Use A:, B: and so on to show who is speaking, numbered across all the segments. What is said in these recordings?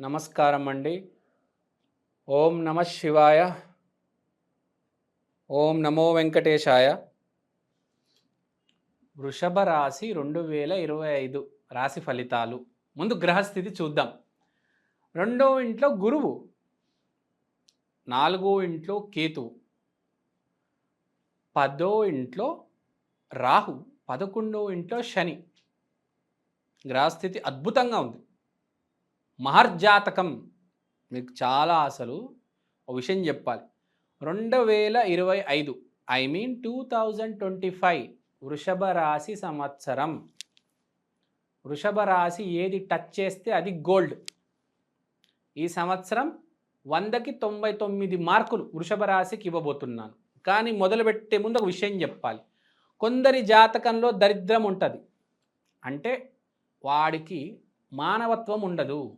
A: నమస్కారం అండి ఓం నమ శివాయ. ఓం నమో వెంకటేశాయ. వృషభ రాశి రెండు వేల ఇరవై ఐదు రాశి ఫలితాలు. ముందు గ్రహస్థితి చూద్దాం. రెండో ఇంట్లో గురువు. నాలుగో ఇంట్లో కేతువు పదో ఇంట్లో రాహు. పదకొండో ఇంట్లో శని. గ్రహస్థితి అద్భుతంగా ఉంది. మహర్జాతకం. మీకు చాలా అసలు ఒక విషయం చెప్పాలి. రెండు వేల ఇరవై ఐదు I mean two thousand twenty five వృషభ రాశి సంవత్సరం. వృషభ రాశి ఏది టచ్ చేస్తే అది గోల్డ్. ఈ సంవత్సరం వందకి తొంభై తొమ్మిది మార్కులు వృషభ రాశికి ఇవ్వబోతున్నాను. కానీ మొదలుపెట్టే ముందు ఒక విషయం చెప్పాలి. కొందరి జాతకంలో దరిద్రం ఉంటుంది. అంటే వాడికి మానవత్వం ఉండదు.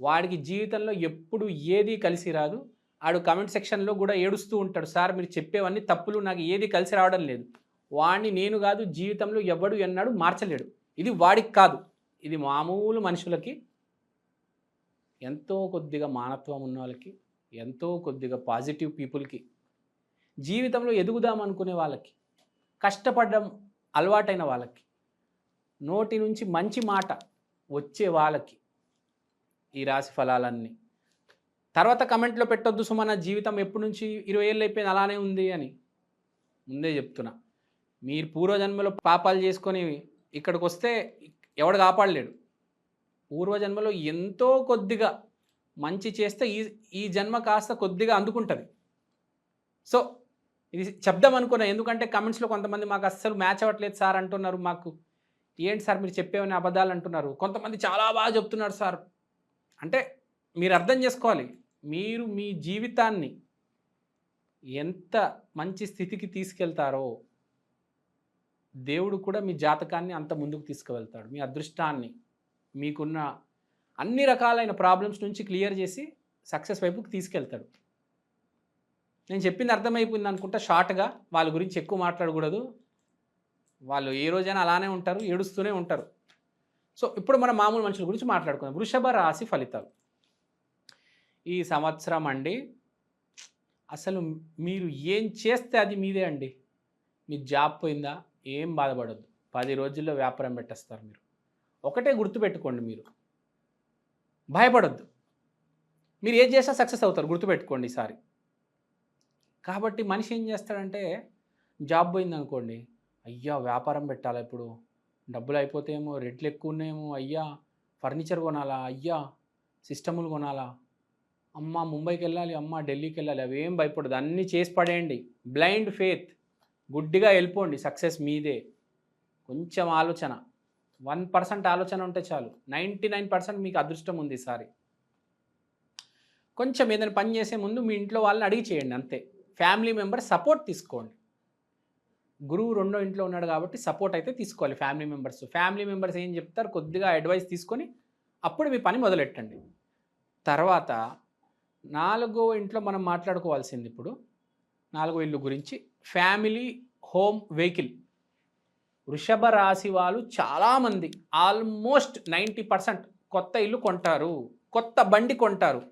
A: వాడికి జీవితంలో ఎప్పుడు ఏది కలిసి రాదు. ఆడు కమెంట్ సెక్షన్లో కూడా ఏడుస్తూ ఉంటాడు సార్ మీరు చెప్పేవన్నీ తప్పులు నాకు ఏది కలిసి రావడం లేదు. వాడిని నేను కాదు జీవితంలో ఎవడు ఎన్నాడు మార్చలేడు. ఇది వాడికి కాదు. ఇది మామూలు మనుషులకి ఎంతో కొద్దిగా మానత్వం ఉన్న వాళ్ళకి ఎంతో కొద్దిగా పాజిటివ్ పీపుల్కి జీవితంలో ఎదుగుదాం అనుకునే వాళ్ళకి కష్టపడడం అలవాటైన వాళ్ళకి నోటి నుంచి మంచి మాట వచ్చే వాళ్ళకి ఈ రాశి ఫలాలన్నీ. తర్వాత కమెంట్లో పెట్టొద్దు సుమన జీవితం ఎప్పటి నుంచి ఇరవై ఏళ్ళు అయిపోయింది అలానే ఉంది అని. ముందే చెప్తున్నా. మీరు పూర్వజన్మలో పాపాలు చేసుకొని ఇక్కడికి వస్తే ఎవడు కాపాడలేడు. పూర్వజన్మలో ఎంతో కొద్దిగా మంచి చేస్తే ఈ ఈ జన్మ కాస్త కొద్దిగా అందుకుంటుంది. సో ఇది చెప్దాం అనుకున్నా. ఎందుకంటే కమెంట్స్లో కొంతమంది మాకు అస్సలు మ్యాచ్ అవ్వట్లేదు సార్ అంటున్నారు మాకు. ఏంటి సార్ మీరు చెప్పేవని అబద్ధాలు అంటున్నారు? కొంతమంది చాలా బాగా చెప్తున్నారు సార్. అంటే మీరు అర్థం చేసుకోవాలి. మీరు మీ జీవితాన్ని ఎంత మంచి స్థితికి తీసుకెళ్తారో దేవుడు కూడా మీ జాతకాన్ని అంత ముందుకు తీసుకువెళ్తాడు. మీ అదృష్టాన్ని మీకున్న అన్ని రకాలైన ప్రాబ్లమ్స్ నుంచి క్లియర్ చేసి సక్సెస్ వైపుకి తీసుకెళ్తాడు. నేను చెప్పింది అర్థమైపోయింది అనుకుంటా షార్ట్గా. వాళ్ళ గురించి ఎక్కువ మాట్లాడకూడదు. వాళ్ళు ఏ రోజైనా అలానే ఉంటారు ఏడుస్తూనే ఉంటారు. సో ఇప్పుడు మన మామూలు మనుషుల గురించి మాట్లాడుకుందాం. వృషభ రాశి ఫలితాలు. ఈ సంవత్సరం అండి అసలు మీరు ఏం చేస్తే అది మీదే అండి? మీ జాబ్ పోయిందా? ఏం బాధపడద్దు. పది రోజుల్లో వ్యాపారం పెట్టేస్తారు మీరు. ఒకటే గుర్తుపెట్టుకోండి మీరు. భయపడొద్దు. మీరు ఏం చేసినా సక్సెస్ అవుతారు గుర్తుపెట్టుకోండి ఈసారి. కాబట్టి మనిషి ఏం చేస్తాడంటే జాబ్ పోయిందనుకోండి అయ్యా వ్యాపారం పెట్టాలా ఇప్పుడు? డబ్బులు అయిపోతేమో రెట్లు ఎక్కువ ఉన్నాయేమో అయ్యా ఫర్నిచర్ కొనాలా అయ్యా సిస్టములు కొనాలా? అమ్మ ముంబైకి వెళ్ళాలి అమ్మ ఢిల్లీకి వెళ్ళాలి అవేం భయపడదు అన్నీ చేసి పడేయండి. బ్లైండ్ ఫేత్ గుడ్డిగా వెళ్ళిపోండి సక్సెస్ మీదే. కొంచెం ఆలోచన. వన్ పర్సెంట్ ఆలోచన ఉంటే చాలు. నైంటీ నైన్ పర్సెంట్ మీకు అదృష్టం ఉంది ఈసారి. కొంచెం ఏదైనా పని చేసే ముందు మీ ఇంట్లో వాళ్ళని అడిగి చేయండి అంతే. ఫ్యామిలీ మెంబర్ సపోర్ట్ తీసుకోండి. గురువు రెండో ఇంట్లో ఉన్నాడు కాబట్టి సపోర్ట్ అయితే తీసుకోవాలి ఫ్యామిలీ మెంబర్స్ ఫ్యామిలీ మెంబర్స్ ఏం చెప్తారు? కొద్దిగా అడ్వైస్ తీసుకొని అప్పుడు మీ పని మొదలెట్టండి. తర్వాత నాలుగో ఇంట్లో మనం మాట్లాడుకోవాల్సింది ఇప్పుడు నాలుగో ఇల్లు గురించి. ఫ్యామిలీ హోమ్ వెహికల్ వృషభ రాశి వాళ్ళు చాలామంది ఆల్మోస్ట్ నైంటీ పర్సెంట్ కొత్త ఇల్లు కొంటారు. కొత్త బండి కొంటారు.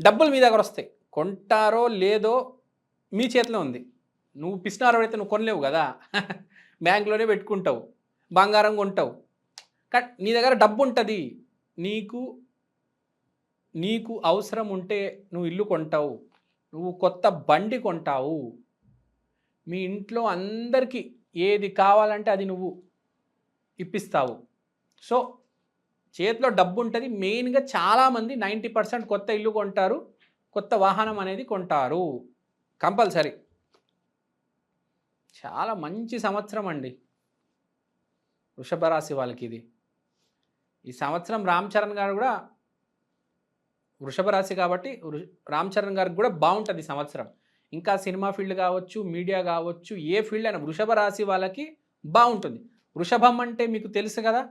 A: డబ్బులు మీ దగ్గర వస్తాయి. కొంటారో లేదో మీ చేతిలో ఉంది. నువ్వు పిసినారు అయితే నువ్వు కొనలేవు కదా? బ్యాంకులోనే పెట్టుకుంటావు బంగారం కొంటావు. కట్ నీ దగ్గర డబ్బు ఉంటుంది. నీకు నీకు అవసరం ఉంటే నువ్వు ఇల్లు కొంటావు. నువ్వు కొత్త బండి కొంటావు. మీ ఇంట్లో అందరికీ ఏది కావాలంటే అది నువ్వు ఇప్పిస్తావు. సో చేతిలో డబ్బు ఉంటుంది. మెయిన్గా చాలామంది నైంటీ పర్సెంట్ కొత్త ఇల్లు కొంటారు. కొత్త వాహనం అనేది కొంటారు. కంపల్సరీ. చాలా మంచి సంవత్సరం అండి. వృషభ రాశి వాళ్ళకి ఇది. ఈ సంవత్సరం రామ్ చరణ్ గారు కూడా వృషభ రాశి కాబట్టి వృ- రామ్ చరణ్ గారికి కూడా బాగుంటుంది ఈ సంవత్సరం. ఇంకా సినిమా ఫీల్డ్ కావచ్చు మీడియా కావచ్చు ఏ ఫీల్డ్ అయినా వృషభ రాశి వాళ్ళకి బాగుంటుంది. వృషభం అంటే మీకు తెలుసు కదా?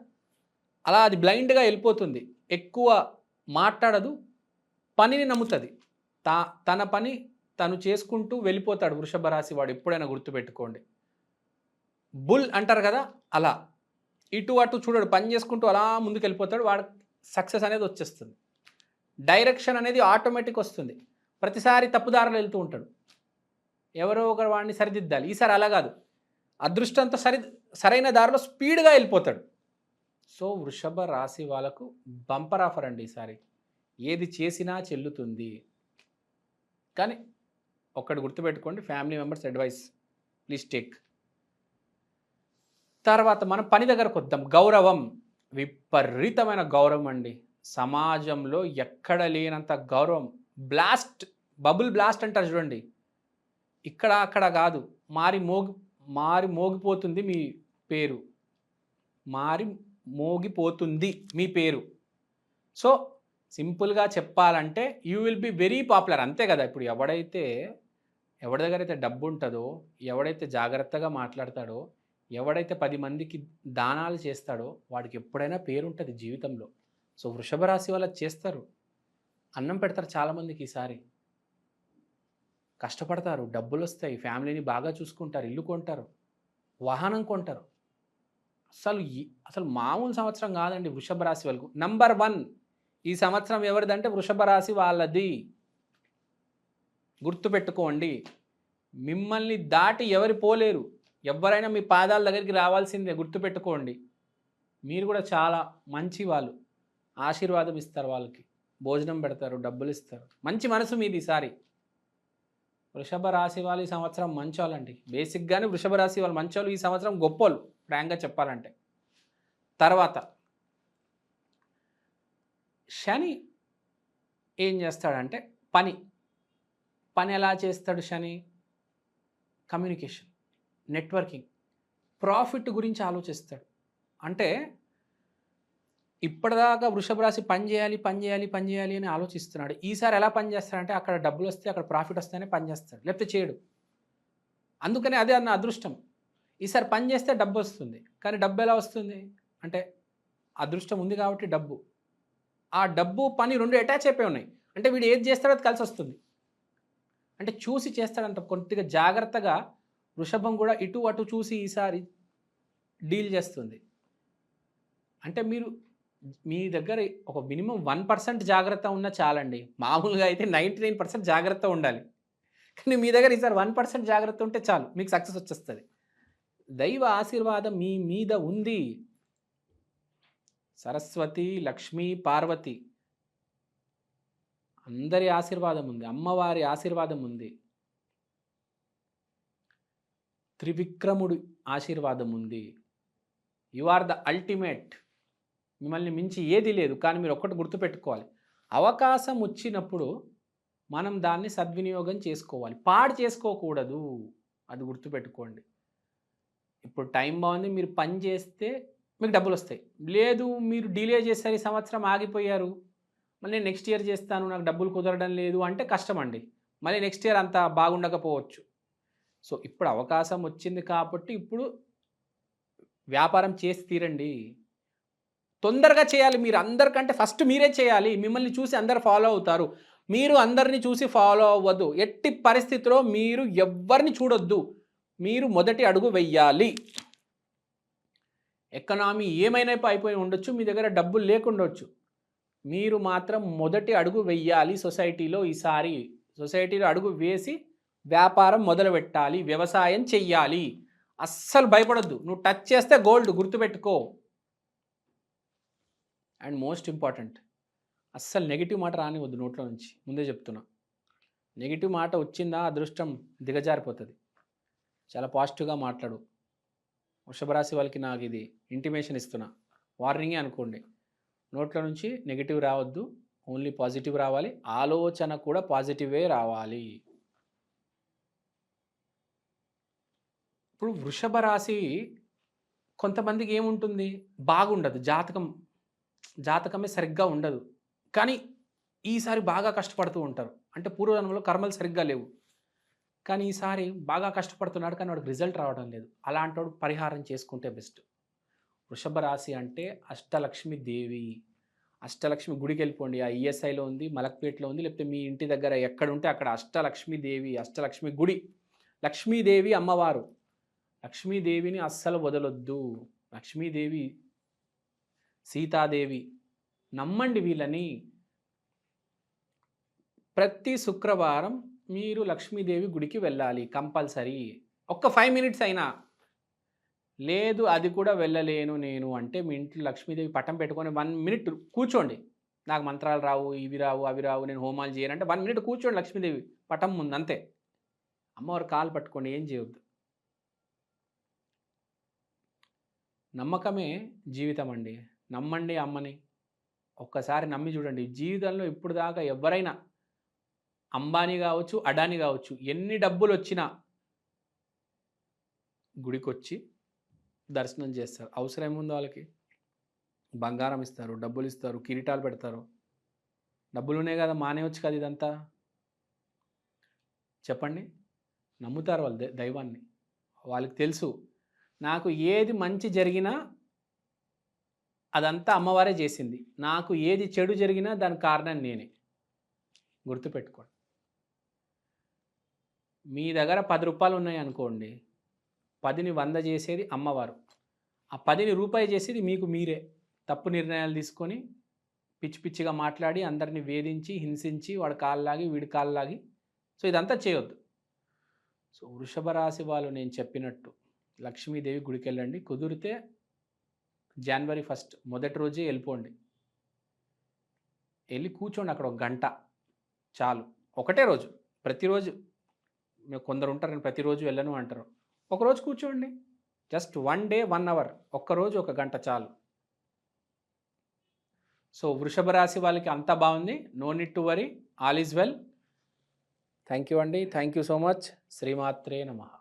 A: అలా అది బ్లైండ్గా వెళ్ళిపోతుంది. ఎక్కువ మాట్లాడదు పనిని నమ్ముతుంది. తా తన పని తను చేసుకుంటూ వెళ్ళిపోతాడు వృషభ రాశి వాడు ఎప్పుడైనా గుర్తుపెట్టుకోండి. బుల్ అంటారు కదా అలా. ఇటు అటు చూడడు పని చేసుకుంటూ అలా ముందుకు వెళ్ళిపోతాడు వాడు సక్సెస్ అనేది వచ్చేస్తుంది. డైరెక్షన్ అనేది ఆటోమేటిక్ వస్తుంది. ప్రతిసారి తప్పుదారులు వెళ్తూ ఉంటాడు. ఎవరో ఒకరు వాడిని సరిదిద్దాలి. ఈసారి అలా కాదు. అదృష్టంతో సరి సరైన దారిలో స్పీడ్గా వెళ్ళిపోతాడు. సో వృషభ రాశి వాళ్ళకు బంపర్ ఆఫర్ అండి ఈసారి. ఏది చేసినా చెల్లుతుంది. కానీ ఒక్కటి గుర్తుపెట్టుకోండి family members advice please take తర్వాత మనం పని దగ్గరకు వద్దాం. గౌరవం. విపరీతమైన గౌరవం అండి. సమాజంలో ఎక్కడ లేనంత గౌరవం. బ్లాస్ట్ బబుల్ బ్లాస్ట్ అంటారు చూడండి. ఇక్కడ అక్కడ కాదు. మారి మోగి మారి మోగిపోతుంది మీ పేరు. మారి మోగిపోతుంది మీ పేరు. సో సింపుల్గా చెప్పాలంటే you will be very popular అంతే కదా ఇప్పుడు ఎవడైతే ఎవరి దగ్గర అయితే డబ్బు ఉంటుందో ఎవడైతే జాగ్రత్తగా మాట్లాడతాడో ఎవడైతే పది మందికి దానాలు చేస్తాడో వాడికి ఎప్పుడైనా పేరు ఉంటుంది జీవితంలో. సో వృషభ రాశి వాళ్ళు చేస్తారు. అన్నం పెడతారు చాలామందికి ఈసారి. కష్టపడతారు డబ్బులు వస్తాయి ఫ్యామిలీని బాగా చూసుకుంటారు ఇల్లు కొంటారు వాహనం కొంటారు. అసలు ఈ- అసలు మామూలు సంవత్సరం కాదండి వృషభ రాశి వాళ్ళకు. నంబర్ వన్ ఈ సంవత్సరం ఎవరిదంటే వృషభ రాశి వాళ్ళది. గుర్తుపెట్టుకోండి మిమ్మల్ని దాటి ఎవరు పోలేరు. ఎవరైనా మీ పాదాల దగ్గరికి రావాల్సిందే గుర్తుపెట్టుకోండి. మీరు కూడా చాలా మంచి వాళ్ళు. ఆశీర్వాదం ఇస్తారు వాళ్ళకి. భోజనం పెడతారు డబ్బులు ఇస్తారు. మంచి మనసు మీది ఈసారి. వృషభ రాశి వాళ్ళు ఈ సంవత్సరం మంచోళ్ళండి. బేసిక్గానే వృషభ రాశి వాళ్ళు మంచోళ్ళు ఈ సంవత్సరం గొప్పోళ్ళు ఫ్రాంక్గా చెప్పాలంటే. తర్వాత శని ఏం చేస్తాడంటే పని. పని ఎలా చేస్తాడు శని? కమ్యూనికేషన్ నెట్వర్కింగ్ ప్రాఫిట్ గురించి ఆలోచిస్తాడు. అంటే ఇప్పటిదాకా వృషభ రాశి పని చేయాలి పని చేయాలి పని చేయాలి అని ఆలోచిస్తున్నాడు. ఈసారి ఎలా పని చేస్తాడంటే అక్కడ డబ్బులు వస్తే అక్కడ ప్రాఫిట్ వస్తేనే పని చేస్తాడు. లేకపోతే చేయడు. అందుకనే అదే అన్న అదృష్టం. ఈసారి పని చేస్తే డబ్బు వస్తుంది. కానీ డబ్బు ఎలా వస్తుంది? అంటే అదృష్టం ఉంది కాబట్టి డబ్బు. ఆ డబ్బు పని రెండు అటాచ్ అయిపోయి ఉన్నాయి. అంటే వీడు ఏది చేస్తాడో అది కలిసి వస్తుంది. అంటే చూసి చేస్తాడంట కొద్దిగా జాగ్రత్తగా వృషభం కూడా ఇటు అటు చూసి ఈసారి డీల్ చేస్తుంది. అంటే మీరు మీ దగ్గర ఒక మినిమం వన్ పర్సెంట్ జాగ్రత్త ఉన్నా చాలండి. మామూలుగా అయితే నైంటీ నైన్ పర్సెంట్ జాగ్రత్త ఉండాలి. కానీ మీ దగ్గర ఈసారి వన్ పర్సెంట్ జాగ్రత్త ఉంటే చాలు మీకు సక్సెస్ వచ్చేస్తుంది. దైవ ఆశీర్వాదం మీ మీద ఉంది. సరస్వతి లక్ష్మీ పార్వతి అందరి ఆశీర్వాదం ఉంది అమ్మవారి ఆశీర్వాదం ఉంది. త్రివిక్రముడు ఆశీర్వాదం ఉంది. యు ఆర్ ద అల్టిమేట్ మిమ్మల్ని మించి ఏది లేదు కానీ మీరు ఒక్కటి గుర్తుపెట్టుకోవాలి. అవకాశం వచ్చినప్పుడు మనం దాన్ని సద్వినియోగం చేసుకోవాలి. పాడు చేసుకోకూడదు అది గుర్తుపెట్టుకోండి. ఇప్పుడు టైం బాగుంది మీరు పని చేస్తే మీకు డబ్బులు వస్తాయి. లేదు మీరు డిలే చేశారు ఈ సంవత్సరం ఆగిపోయారు. మళ్ళీ నెక్స్ట్ ఇయర్ చేస్తాను నాకు డబ్బులు కుదరడం లేదు అంటే కష్టం అండి మళ్ళీ నెక్స్ట్ ఇయర్ అంత బాగుండకపోవచ్చు. సో ఇప్పుడు అవకాశం వచ్చింది కాబట్టి ఇప్పుడు వ్యాపారం చేసి తీరండి. తొందరగా చేయాలి మీరు. అందరికంటే ఫస్ట్ మీరే చేయాలి. మిమ్మల్ని చూసి అందరు ఫాలో అవుతారు. మీరు అందరిని చూసి ఫాలో అవ్వద్దు. ఎట్టి పరిస్థితిలో మీరు ఎవ్వరిని చూడొద్దు. మీరు మొదటి అడుగు వెయ్యాలి. ఎకనామీ ఏమైనా అయిపోయి ఉండొచ్చు. మీ దగ్గర డబ్బులు లేకుండొచ్చు. మీరు మాత్రం మొదటి అడుగు వెయ్యాలి సొసైటీలో ఈసారి. సొసైటీలో అడుగు వేసి వ్యాపారం మొదలు పెట్టాలి వ్యవసాయం చెయ్యాలి. అస్సలు భయపడొద్దు. నువ్వు టచ్ చేస్తే గోల్డ్ గుర్తుపెట్టుకో. అండ్ మోస్ట్ ఇంపార్టెంట్ అస్సలు నెగిటివ్ మాట రానివద్దు నోట్లో నుంచి. ముందే చెప్తున్నా. నెగిటివ్ మాట వచ్చిందా అదృష్టం దిగజారిపోతుంది. చాలా పాజిటివ్గా మాట్లాడు. వృషభరాశి వాళ్ళకి నాకు ఇది ఇంటిమేషన్ ఇస్తున్నా. వార్నింగే అనుకోండి. నోట్ల నుంచి నెగిటివ్ రావద్దు ఓన్లీ పాజిటివ్ రావాలి ఆలోచన కూడా పాజిటివే రావాలి. ఇప్పుడు వృషభ రాశి కొంతమందికి ఏముంటుంది? బాగుండదు జాతకం జాతకమే సరిగ్గా ఉండదు. కానీ ఈసారి బాగా కష్టపడుతూ ఉంటారు. అంటే పూర్వజన్మలో కర్మలు సరిగ్గా లేవు. కానీ ఈసారి బాగా కష్టపడుతున్నాడు కానీ వాడికి రిజల్ట్ రావడం లేదు. అలాంటి వాడు పరిహారం చేసుకుంటే బెస్ట్. వృషభ రాశి అంటే అష్టలక్ష్మి దేవి. అష్టలక్ష్మి గుడికి వెళ్ళిపోండి ఆ ఈఎస్ఐలో ఉంది మలక్పేటలో ఉంది లేకపోతే మీ ఇంటి దగ్గర ఎక్కడ ఉంటే అక్కడ అష్టలక్ష్మి దేవి అష్టలక్ష్మి గుడి. లక్ష్మీదేవి అమ్మవారు. లక్ష్మీదేవిని అస్సలు వదలొద్దు. లక్ష్మీదేవి సీతాదేవి నమ్మండి వీళ్ళని. ప్రతి శుక్రవారం మీరు లక్ష్మీదేవి గుడికి వెళ్ళాలి కంపల్సరీ. ఒక్క ఫైవ్ మినిట్స్ అయినా. లేదు అది కూడా వెళ్ళలేను నేను అంటే మీ ఇంట్లో లక్ష్మీదేవి పట్టం పెట్టుకొని వన్ మినిట్ కూర్చోండి. నాకు మంత్రాలు రావు ఇవి రావు అవి రావు నేను హోమాలు చేయను అంటే వన్ మినిట్ కూర్చోండి లక్ష్మీదేవి పటం ముందు అంతే. అమ్మవారు కాలు పట్టుకోండి ఏం చేయొద్దు. నమ్మకమే జీవితం అండి. నమ్మండి అమ్మని. ఒక్కసారి నమ్మి చూడండి. జీవితంలో ఇప్పుడు దాకా ఎవరైనా అంబానీ కావచ్చు అడానీ కావచ్చు ఎన్ని డబ్బులు వచ్చినా గుడికొచ్చి దర్శనం చేస్తారు. అవసరం ఏముంది వాళ్ళకి. బంగారం ఇస్తారు డబ్బులు ఇస్తారు కిరీటాలు పెడతారు. డబ్బులు ఉన్నాయి కదా మానేవచ్చు కదా ఇదంతా? చెప్పండి. నమ్ముతారు వాళ్ళు దై- దైవాన్ని. వాళ్ళకి తెలుసు. నాకు ఏది మంచి జరిగినా అదంతా అమ్మవారే చేసింది. నాకు ఏది చెడు జరిగినా దాని కారణం నేనే. గుర్తుపెట్టుకోండి. మీ దగ్గర పది రూపాయలు ఉన్నాయి అనుకోండి. పదిని వంద చేసేది అమ్మవారు. ఆ పదిని రూపాయి చేసేది మీకు మీరే. తప్పు నిర్ణయాలు తీసుకొని పిచ్చి పిచ్చిగా మాట్లాడి అందరిని వేధించి హింసించి వాడి కాళ్ళలాగి వీడి కాళ్ళలాగి సో ఇదంతా చేయొద్దు. సో వృషభ రాశి వాళ్ళు నేను చెప్పినట్టు లక్ష్మీదేవి గుడికి వెళ్ళండి కుదిరితే జనవరి ఫస్ట్ మొదటి రోజే వెళ్ళిపోండి. వెళ్ళి కూర్చోండి అక్కడ ఒక గంట. చాలు. ఒకటే రోజు. ప్రతిరోజు. కొందరు ఉంటారు నేను ప్రతిరోజు వెళ్ళను అంటారు. ఒకరోజు కూర్చోండి. Just one day one hour. ఒక్కరోజు ఒక గంట చాలు. సో వృషభ రాశి వాళ్ళకి అంతా బాగుంది. No need to worry. All is well. Thank you అండి. Thank you so much. శ్రీమాత్రే నమః.